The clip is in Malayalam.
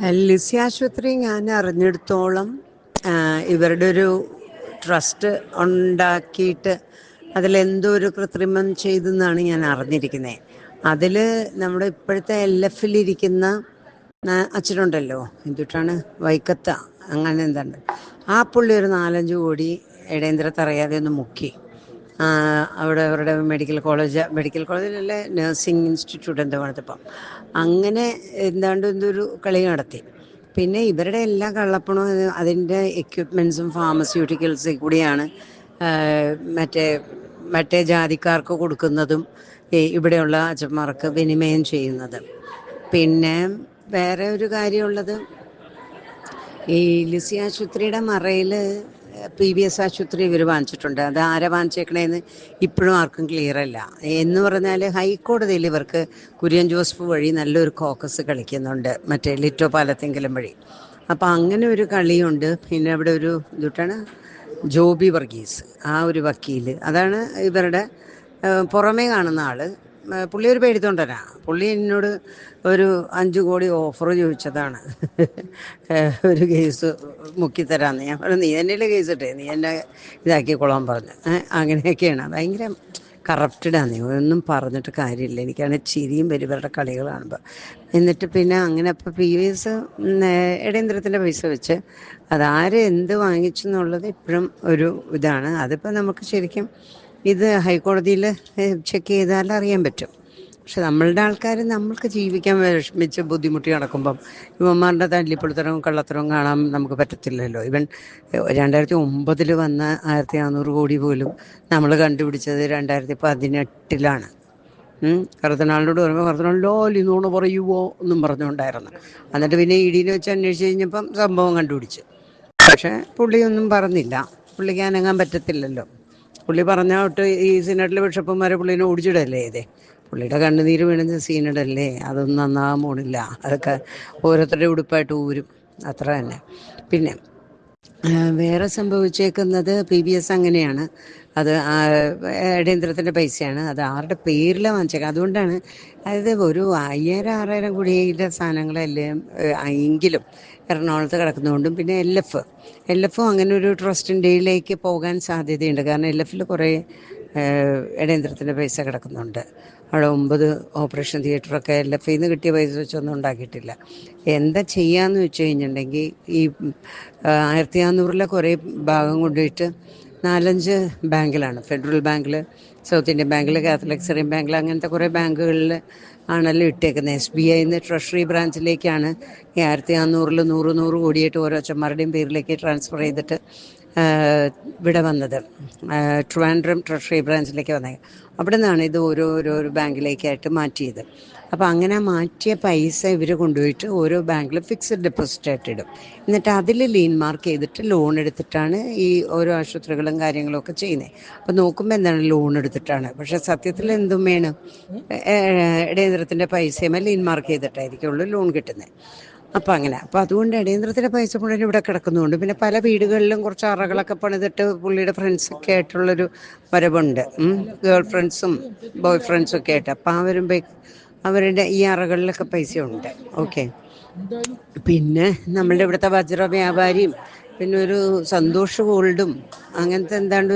ലിസി ആശുപത്രി ഞാൻ അറിഞ്ഞിടത്തോളം ഇവരുടെ ഒരു ട്രസ്റ്റ് ഉണ്ടാക്കിയിട്ട് അതിലെന്തോ ഒരു കൃത്രിമം ചെയ്തെന്നാണ് ഞാൻ അറിഞ്ഞിരിക്കുന്നത് അതിൽ നമ്മുടെ ഇപ്പോഴത്തെ എൽ എഫിലിരിക്കുന്ന അച്ഛനുണ്ടല്ലോ എന്തുട്ടാണ് വൈക്കത്ത അങ്ങനെ എന്താണ്. ആ പുള്ളി ഒരു നാലഞ്ച് കോടി ഇടേന്ദ്രത്തറിയാതെ ഒന്ന് മുക്കി. അവിടെ അവരുടെ മെഡിക്കൽ കോളേജ് മെഡിക്കൽ കോളേജിലല്ലേ നഴ്സിംഗ് ഇൻസ്റ്റിറ്റ്യൂട്ട് എന്താ പറഞ്ഞപ്പം അങ്ങനെ എന്താണ്ട് എന്തൊരു കളി നടത്തി. പിന്നെ ഇവരുടെ എല്ലാ കള്ളപ്പണവും അത് അതിന്റെ എക്യുപ്മെൻസും ഫാർമസ്യൂട്ടിക്കൽസും കൂടിയാണ് മറ്റേ മറ്റേ ജാതിക്കാർക്ക് കൊടുക്കുന്നതും ഇവിടെയുള്ള അച്ഛന്മാർക്ക് വിനിമയം ചെയ്യുന്നത്. പിന്നെ വേറെ ഒരു കാര്യമുള്ളത് ഈ ലിസി ആശുപത്രിയുടെ മറയിൽ പി വി എസ് ആശുപത്രി ഇവർ വാങ്ങിച്ചിട്ടുണ്ട്. അത് ആരാ വാങ്ങിച്ചേക്കണേന്ന് ഇപ്പോഴും ആർക്കും ക്ലിയർ അല്ല. എന്ന് പറഞ്ഞാൽ ഹൈക്കോടതിയിൽ ഇവർക്ക് കുര്യൻ ജോസഫ് വഴി നല്ലൊരു കോക്കസ് കളിക്കുന്നുണ്ട്. മറ്റേ ലിറ്റോ പാലത്തെങ്കിലും വഴി. അപ്പം അങ്ങനെ ഒരു കളിയുണ്ട്. പിന്നെ അവിടെ ഒരു ഇതുട്ടാണ് ജോബി വർഗീസ് ആ ഒരു വക്കീൽ അതാണ് ഇവരുടെ പുറമേ കാണുന്ന ആൾ. പുള്ളി ഒരു പേടിത്തൊണ്ടനാ. പുള്ളി എന്നോട് ഒരു അഞ്ച് കോടി ഓഫർ ചോദിച്ചതാണ്. ഒരു കേസ് മുക്കിത്തരാന്ന്. ഞാൻ പറഞ്ഞു നീ തന്നെയല്ലേ കേസ് ഇട്ടേ? നീ എന്നെ ഇതാക്കിക്കോളാൻ പറഞ്ഞു. അങ്ങനെയൊക്കെയാണ്. ഭയങ്കര കറപ്റ്റഡാണ് ഒന്നും പറഞ്ഞിട്ട് കാര്യമില്ല. എനിക്കാണ് ചിരിയും വരും ഇവരുടെ കളികൾ കാണുമ്പോൾ എന്നിട്ട് പിന്നെ അങ്ങനെ അപ്പോൾ പി എസ് ഇടേന്ദ്രത്തിന്റെ പൈസ വെച്ച് അതാര് എന്ത് വാങ്ങിച്ചു എന്നുള്ളത് ഇപ്പോഴും ഒരു ഇതാണ്. അതിപ്പോൾ നമുക്ക് ശരിക്കും ഇത് ഹൈക്കോടതിയിൽ ചെക്ക് ചെയ്താൽ അറിയാൻ പറ്റും. പക്ഷെ നമ്മളുടെ ആൾക്കാർ നമ്മൾക്ക് ജീവിക്കാൻ വിഷമിച്ച് ബുദ്ധിമുട്ടി നടക്കുമ്പം ഇവന്മാരുടെ തല്ലിപ്പൊളിത്തരവും കള്ളത്തരവും കാണാൻ നമുക്ക് പറ്റത്തില്ലല്ലോ. ഇവൻ രണ്ടായിരത്തി ഒമ്പതിൽ വന്ന ആയിരത്തി നാനൂറ് കോടി പോലും നമ്മൾ കണ്ടുപിടിച്ചത് രണ്ടായിരത്തി പതിനെട്ടിലാണ് കറുത്തനാളിനോട് പറയുമ്പോൾ കറുത്തനാൾ ലോലി നൂണ് പറയുവോ എന്നും പറഞ്ഞുകൊണ്ടായിരുന്നു. എന്നിട്ട് പിന്നെ ഇ ഡിയിൽ വെച്ച് അന്വേഷിച്ച് കഴിഞ്ഞപ്പം സംഭവം കണ്ടുപിടിച്ചു. പക്ഷേ പുള്ളിയൊന്നും പറഞ്ഞില്ല. പുള്ളിക്ക് അനങ്ങാൻ പറ്റത്തില്ലല്ലോ. പുള്ളി പറഞ്ഞ തൊട്ട് ഈ സിനഡിലെ ബിഷപ്പന്മാരെ പുള്ളിനെ ഓടിച്ചിടല്ലേ ഇതേ? പുള്ളിയുടെ കണ്ണുനീര് വീണത് സീനഡല്ലേ അതൊന്നും നന്നാകാൻ പോണില്ല. അതൊക്കെ ഓരോരുത്തരുടെ ഉടുപ്പായിട്ട് ഊരും. അത്ര തന്നെ. പിന്നെ വേറെ സംഭവിച്ചേക്കുന്നത് പി ബി എസ് അങ്ങനെയാണ്. അത് ആ, ഇടേന്ദ്രത്തിന്റെ പൈസയാണ്. അത് ആരുടെ പേരിലാണ് വാങ്ങിച്ചേക്കുന്നത് അതുകൊണ്ടാണ് അതായത് ഒരു അയ്യായിരം ആറായിരം കോടിയുടെ സാധനങ്ങളെല്ലാം എങ്കിലും എറണാകുളത്ത് കിടക്കുന്നതുകൊണ്ടും പിന്നെ എൽ എഫ്. എൽ എഫും അങ്ങനെ ഒരു ട്രസ്റ്റിന്റെയിലേക്ക് പോകാൻ സാധ്യതയുണ്ട്. കാരണം എൽ എഫിൽ കുറേ ഇടയന്ത്രത്തിന്റെ പൈസ കിടക്കുന്നുണ്ട്. അവിടെ ഒമ്പത് ഓപ്പറേഷൻ തിയേറ്ററൊക്കെ എൽ എഫ് നിന്ന് കിട്ടിയ പൈസ വെച്ചൊന്നും ഉണ്ടാക്കിയിട്ടില്ല. എന്താ ചെയ്യാന്ന് വെച്ച് കഴിഞ്ഞിട്ടുണ്ടെങ്കിൽ ഈ ആയിരത്തി നാനൂറിലെ കുറേ ഭാഗം കൊണ്ടുപോയിട്ട് നാലഞ്ച് ബാങ്കിലാണ്. ഫെഡറൽ ബാങ്കിൽ സൗത്ത് ഇന്ത്യൻ ബാങ്കിൽ കാത്തലിക് സെറിയൻ ബാങ്കിൽ അങ്ങനത്തെ കുറേ ബാങ്കുകളിൽ ആണല്ലോ ഇട്ടേക്കുന്നത് എസ് ബി ഐന്ന് ട്രഷറി ബ്രാഞ്ചിലേക്കാണ് ഈ ആയിരത്തി അഞ്ഞൂറിൽ നൂറ് നൂറ് കോടിയായിട്ട് ഓരോ അച്ഛന്മാരുടെയും പേരിലേക്ക് ട്രാൻസ്ഫർ ചെയ്തിട്ട് ഇവിടെ വന്നത്. ട്രിവാൻഡ്രം ട്രഷറി ബ്രാഞ്ചിലേക്ക് വന്നത് അവിടെ നിന്നാണ് ഇത് ഓരോ ഓരോ ബാങ്കിലേക്കായിട്ട് മാറ്റിയത്. അപ്പോൾ അങ്ങനെ മാറ്റിയ പൈസ ഇവർ കൊണ്ടുപോയിട്ട് ഓരോ ബാങ്കിലും ഫിക്സഡ് ഡെപ്പോസിറ്റ് ആയിട്ട് ഇടും. എന്നിട്ട് അതിൽ ലീൻ മാർക്ക് ചെയ്തിട്ട് ലോൺ എടുത്തിട്ടാണ് ഈ ഓരോ ആശുപത്രികളും കാര്യങ്ങളൊക്കെ ചെയ്യുന്നത് അപ്പോൾ നോക്കുമ്പോൾ എന്താണ് ലോൺ എടുത്തിട്ടാണ്. പക്ഷേ സത്യത്തിൽ എന്തും വേണം. ഇടേന്ദ്രത്തിന്റെ പൈസയുമേ ലീൻ മാർക്ക് ചെയ്തിട്ടായിരിക്കുള്ളൂ ലോൺ കിട്ടുന്നത് അപ്പം അങ്ങനെ. അപ്പം അതുകൊണ്ട് ഇടേന്ദ്രത്തിന്റെ പൈസ മുഴുവൻ ഇവിടെ കിടക്കുന്നുണ്ട്. പിന്നെ പല വീടുകളിലും കുറച്ച് അറകളൊക്കെ പണിതിട്ട് പുള്ളിയുടെ ഫ്രണ്ട്സൊക്കെ ആയിട്ടുള്ളൊരു വരവുണ്ട്. ഗേൾ ഫ്രണ്ട്സും ബോയ് ഫ്രണ്ട്സും ഒക്കെ ആയിട്ട്. അപ്പം ആ വരുമ്പോൾ അവരുടെ ഈ അറകളിലൊക്കെ പൈസ ഉണ്ട് ഓക്കെ പിന്നെ നമ്മളുടെ ഇവിടുത്തെ വജ്ര വ്യാപാരിയും പിന്നെ ഒരു സന്തോഷ് ഗോൾഡും അങ്ങനത്തെ എന്താണ്ട്